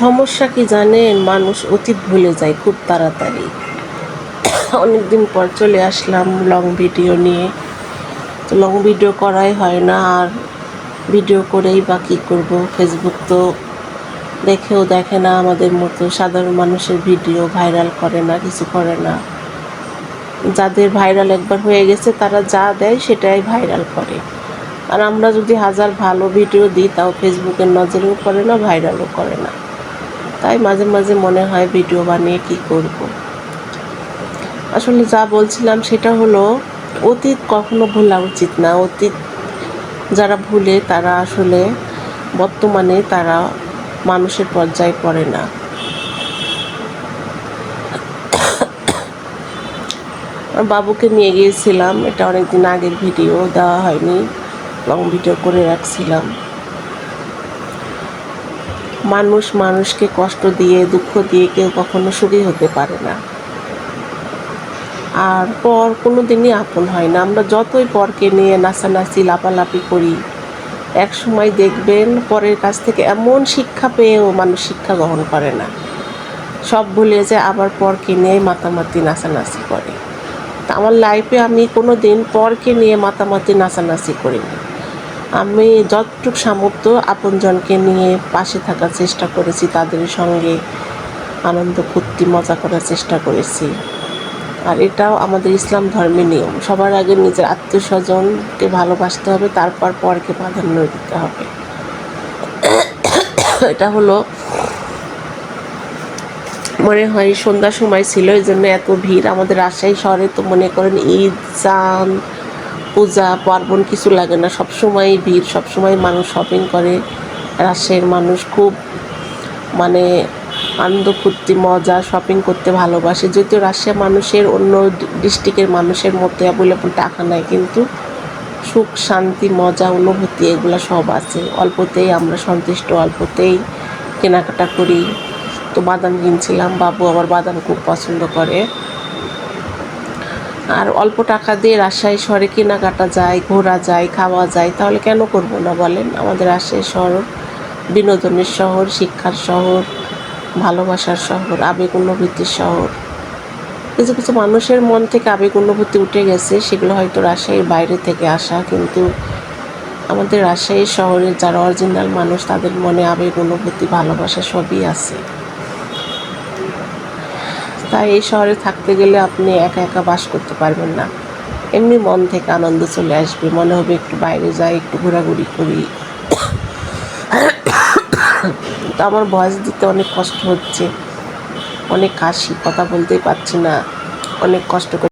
সমস্যা কি জানেন? মানুষ অতীত ভুলে যায় খুব তাড়াতাড়ি। অনেকদিন পর চলে আসলাম লং ভিডিও নিয়ে। তো লং ভিডিও করাই হয় না, আর ভিডিও করেই বা কী করব? ফেসবুক তো দেখেও দেখে না আমাদের মতো সাধারণ মানুষের ভিডিও ভাইরাল করে না, কিছু করে না। যাদের ভাইরাল একবার হয়ে গেছে, তারা যা দেয় সেটাই ভাইরাল করে। আর আমরা যদি হাজার ভালো ভিডিও দিই, তাও ফেসবুকের নজরেও পড়ে না ভাইরালও করে না। তাই মাঝে মাঝে মনে হয় ভিডিও বানিয়ে কি করব। আসলে যা বলছিলাম সেটা হলো, অতীত কখনো ভোলা উচিত না। অতীত যারা ভুলে তারা আসলে বর্তমানে তারা মানুষের পর্যায়ে পড়ে না। বাবুকে নিয়ে গিয়েছিলাম। এটা অনেক দিন আগের ভিডিও, দেওয়া হয়নি। লং ভিডিও করে রাখছিলাম। মানুষ মানুষকে কষ্ট দিয়ে, দুঃখ দিয়ে কেউ কখনো সুখী হতে পারে না। আর পর কোনো দিনই আপন হয় না। আমরা যতই পরকে নিয়ে নাচানাচি, লাপালাপি করি, এক সময় দেখবেন পরের কাছ থেকে এমন শিক্ষা পেয়েও মানুষ শিক্ষা গ্রহণ করে না। সব ভুলে যে আবার পরকে নিয়ে মাতামাতি, নাচানাচি করে। তা আমার লাইফে আমি কোনো দিন পরকে নিয়ে মাতামাতি, নাচানাচি করিনি। আমি যতটুক সামর্থ্য আপনজনকে নিয়ে পাশে থাকার চেষ্টা করেছি, তাদের সঙ্গে আনন্দ, ফুর্তি, মজা করার চেষ্টা করেছি। আর এটাও আমাদের ইসলাম ধর্মের নিয়ম। সবার আগে নিজের আত্মীয় স্বজনকে ভালোবাসতে হবে, তারপর পরকে প্রাধান্য দিতে হবে। এটা হলো, মনে হয় সন্ধ্যার সময় ছিল এই জন্য এত ভিড়। আমাদের রাজশাহী শহরে তো মনে করেন ঈদ চান পূজা, পার্বণ কিছু লাগে না। সবসময় ভিড়, সবসময় মানুষ শপিং করে। রাজশাহীর মানুষ খুব মানে আনন্দ ফুর্তি, মজা শপিং করতে ভালোবাসে। যদিও রাজশাহী মানুষের অন্য ডিস্ট্রিক্টের মানুষের মধ্যে অ্যাভেলেবল টাকা নাই, কিন্তু সুখ, শান্তি, মজা, অনুভূতি এগুলো সব আছে। অল্পতেই আমরা সন্তুষ্ট, অল্পতেই কেনাকাটা করি। তো বাদাম কিনছিলাম, বাবু আবার বাদাম খুব পছন্দ করে। আর অল্প টাকা দিয়ে রাজশাহী শহরে কেনাকাটা যায়, ঘোরা যায়, খাওয়া যায়, তাহলে কেন করব না বলেন? আমাদের রাজশাহী শহর বিনোদনের শহর, শিক্ষার শহর, ভালোবাসার শহর, আবেগ অনুভূতির শহর। কিছু কিছু মানুষের মন থেকে আবেগ অনুভূতি উঠে গেছে, সেগুলো হয়তো রাজশাহীর বাইরে থেকে আসা, কিন্তু আমাদের রাজশাহী শহরের যারা অরিজিনাল মানুষ, তাদের মনে আবেগ অনুভূতি ভালোবাসা সবই আছে। তাই এই শহরে থাকতে গেলে আপনি একা একা বাস করতে পারবেন না। এমনি মন থেকে আনন্দ চলে আসবে। মনে হবে একটু বাইরে যাই, একটু ঘোরাঘুরি করি। তো আমার ভয়েস দিতে অনেক কষ্ট হচ্ছে। অনেক কাশি কথা বলতেই পারছি না। অনেক কষ্ট করে